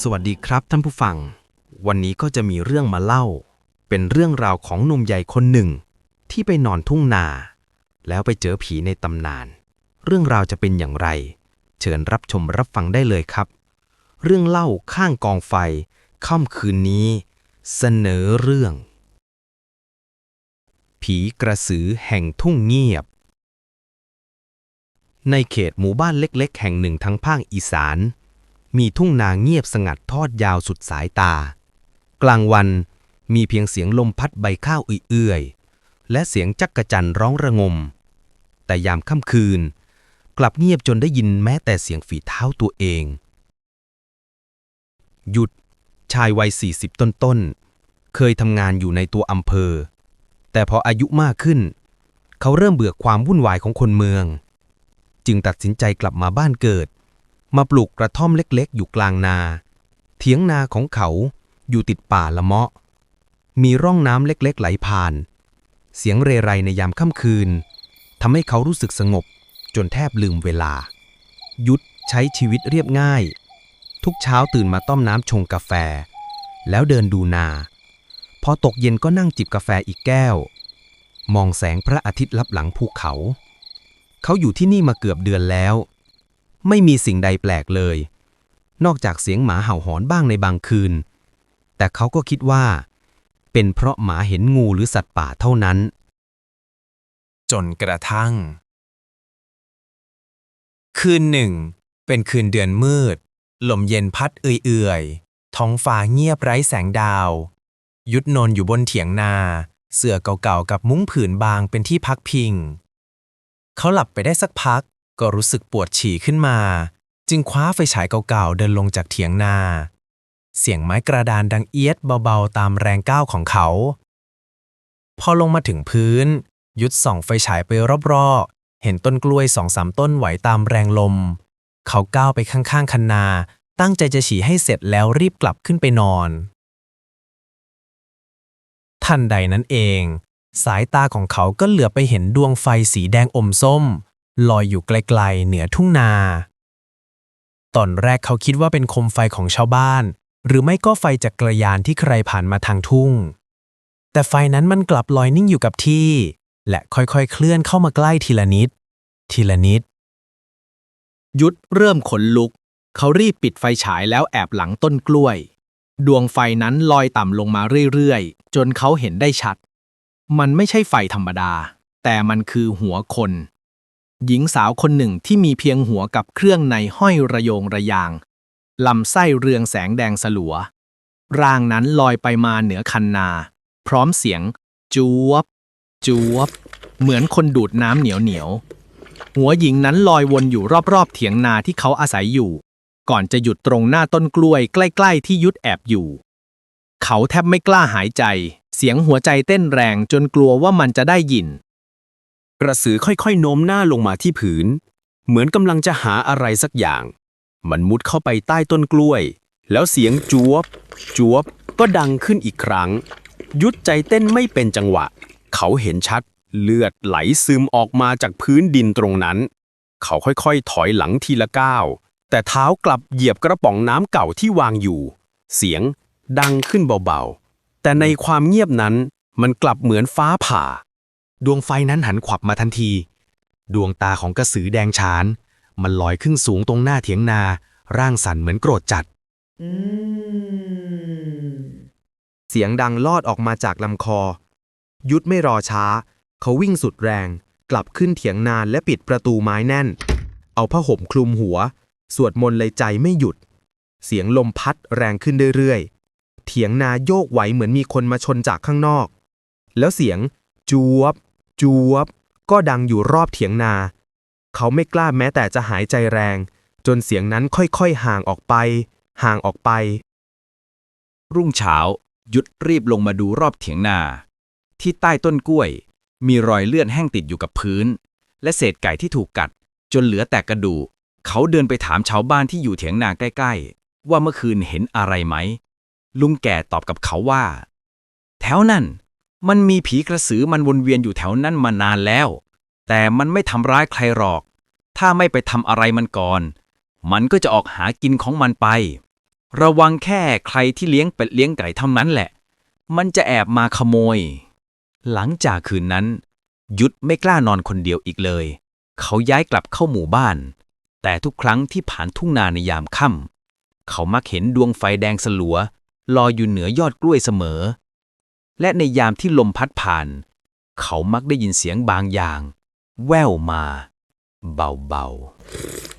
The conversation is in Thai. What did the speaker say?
สวัสดีครับท่านผู้ฟัง วันนี้ก็จะมีเรื่องมาเล่า เป็นเรื่องราวของหนุ่มใหญ่คนหนึ่ง ที่ไปนอนทุ่งนา แล้วไปเจอผีในตำนาน เรื่องราวจะเป็นอย่างไร เชิญรับชมรับฟังได้เลยครับ เรื่องเล่าข้างกองไฟค่ำคืนนี้ เสนอเรื่อง ผีกระสือแห่งทุ่งเงียบ ในเขตหมู่บ้านเล็ก ๆ แห่งหนึ่งทางภาคอีสาน มีทุ่งนาเงียบสงัดทอดยาวสุดสายตา กลางวันมีเพียงเสียงลมพัดใบข้าวเอื่อยๆ และเสียงจักกะจันร้องระงม แต่ยามค่ำคืน กลับเงียบจนได้ยินแม้แต่เสียงฝีเท้าตัวเอง หยุดชายวัยสี่สิบต้นๆ เคยทำงานอยู่ในตัวอำเภอ แต่พออายุมากขึ้น เขาเริ่มเบื่อความวุ่นวายของคนเมือง จึงตัดสินใจกลับมาบ้านเกิด มาปลูกกระท่อมเล็กๆ อยู่กลางนา เถียงนาของเขาอยู่ติดป่าละเมาะ มีร่องน้ำเล็กๆ ไหลผ่าน เสียงเรไรในยามค่ำคืนทำให้เขารู้สึกสงบจนแทบลืมเวลา ยุดใช้ชีวิตเรียบง่าย ทุกเช้าตื่นมาต้มน้ำชงกาแฟ แล้วเดินดูนา พอตกเย็นก็นั่งจิบกาแฟอีกแก้ว มองแสงพระอาทิตย์ลับหลังภูเขา เขาอยู่ที่นี่มาเกือบเดือนแล้ว ไม่มีสิ่งใดแปลกเลย นอกจากเสียงหมาเห่าหอนบ้างในบางคืน แต่เขาก็คิดว่า เป็นเพราะหมาเห็นงูหรือสัตว์ป่าเท่านั้น จนกระทั่ง คืนหนึ่ง เป็นคืนเดือนมืด ลมเย็นพัดเอื่อยๆ ท้องฟ้าเงียบไร้แสงดาว ยุดนอนอยู่บนเถียงนา เสื่อเก่าๆกับมุ้งผืนบางเป็นที่พักพิง เขาหลับไปได้สักพัก ก็รู้สึกปวดฉี่ขึ้นมา จึงคว้าไฟฉายเก่าๆเดินลงจากเถียงนา เสียงไม้กระดานดังเอียดเบาๆตามแรงก้าวของเขา พอลงมาถึงพื้น ยุดส่องไฟฉายไปรอบๆ เห็นต้นกล้วยสองสามต้นไหวตามแรงลม เขาก้าวไปข้างๆคันนา ตั้งใจจะฉี่ให้เสร็จแล้วรีบกลับขึ้นไปนอน ทันใดนั้นเอง สายตาของเขาก็เหลือไปเห็นดวงไฟสีแดงอมส้ม ลอยอยู่ไกลๆเหนือทุ่งนา ตอนแรกเขาคิดว่าเป็นคมไฟของชาวบ้าน หรือไม่ก็ไฟจากกระยานที่ใครผ่านมาทางทุ่ง แต่ไฟนั้นมันกลับลอยนิ่งอยู่กับที่ และค่อยๆเคลื่อนเข้ามาใกล้ทีละนิด ทีละนิด ยุดเริ่มขนลุก เขารีบปิดไฟฉายแล้วแอบหลังต้นกล้วย ดวงไฟนั้นลอยต่ำลงมาเรื่อยๆ จนเขาเห็นได้ชัด มันไม่ใช่ไฟธรรมดา แต่มันคือหัวคน หญิงสาวคนหนึ่งที่มีเพียงหัวกับเครื่องในห้อยระโยงระยาง ลำไส้เรืองแสงแดงสลัว ร่างนั้นลอยไปมาเหนือคันนา พร้อมเสียงจวบจวบ เหมือนคนดูดน้ำเหนียวเหนียว หัวหญิงนั้นลอยวนอยู่รอบๆเถียงนาที่เขาอาศัยอยู่ ก่อนจะหยุดตรงหน้าต้นกล้วยใกล้ๆที่ยุดแอบอยู่ เขาแทบไม่กล้าหายใจ เสียงหัวใจเต้นแรงจนกลัวว่ามันจะได้ยิน กระสือค่อยๆโน้มหน้าลงมาที่ผืน เหมือนกำลังจะหาอะไรสักอย่าง มันมุดเข้าไปใต้ต้นกล้วย แล้วเสียงจวบ จวบ ก็ดังขึ้นอีกครั้ง ยุดใจเต้นไม่เป็นจังหวะ เขาเห็นชัด เลือดไหลซึมออกมาจากพื้นดินตรงนั้น เขาค่อยๆ ถอยหลังทีละก้าวแต่เท้ากลับเหยียบกระป๋องน้ำเก่าที่วางอยู่ เสียงดังขึ้นเบาๆ แต่ในความเงียบนั้นมันกลับเหมือนฟ้าผ่า ดวงไฟนั้นหันขวับมาทันที ดวงตาของกระสือแดงฉาน มันลอยขึ้นสูงตรงหน้าเถียงนา ร่างสั่นเหมือนโกรธจัด เสียงดังลอดออกมาจากลำคอ ยุดไม่รอช้า เขาวิ่งสุดแรง กลับขึ้นเถียงนาและปิดประตูไม้แน่น เอาผ้าห่มคลุมหัว สวดมนต์เลยใจไม่หยุด เสียงลมพัดแรงขึ้นเรื่อยๆ เถียงนาโยกไหวเหมือนมีคนมาชนจากข้างนอก แล้วเสียงจวบ จวบก็ดังอยู่รอบเถียงนา เขาไม่กล้าแม้แต่จะหายใจแรง จนเสียงนั้นค่อยๆห่างออกไป ห่างออกไป รุ่งเช้า ยุดรีบลงมาดูรอบเถียงนา ที่ใต้ต้นกล้วย มีรอยเลือดแห้งติดอยู่กับพื้น และเศษไก่ที่ถูกกัด จนเหลือแต่กระดูกเขาเดินไปถามชาวบ้านที่อยู่เถียงนาใกล้ ๆ ว่าเมื่อคืนเห็นอะไรไหม ลุงแก่ตอบกับเขาว่า แถวนั้น มันมีผีกระสือมันวนเวียนอยู่แถวนั้นมานานแล้ว แต่มันไม่ทำร้ายใครหรอก ถ้าไม่ไปทำอะไรมันก่อน มันก็จะออกหากินของมันไป ระวังแค่ใครที่เลี้ยงเป็ดเลี้ยงไก่เท่านั้นแหละ มันจะแอบมาขโมย หลังจากคืนนั้น ยุทธไม่กล้านอนคนเดียวอีกเลย เขาย้ายกลับเข้าหมู่บ้าน แต่ทุกครั้งที่ผ่านทุ่งนาในยามค่ำเขามักเห็นดวงไฟแดงสลัวลอยอยู่เหนือยอดกล้วยเสมอ และในยามที่ลมพัดผ่าน เขามักได้ยินเสียงบางอย่าง แว่วมา เบาๆ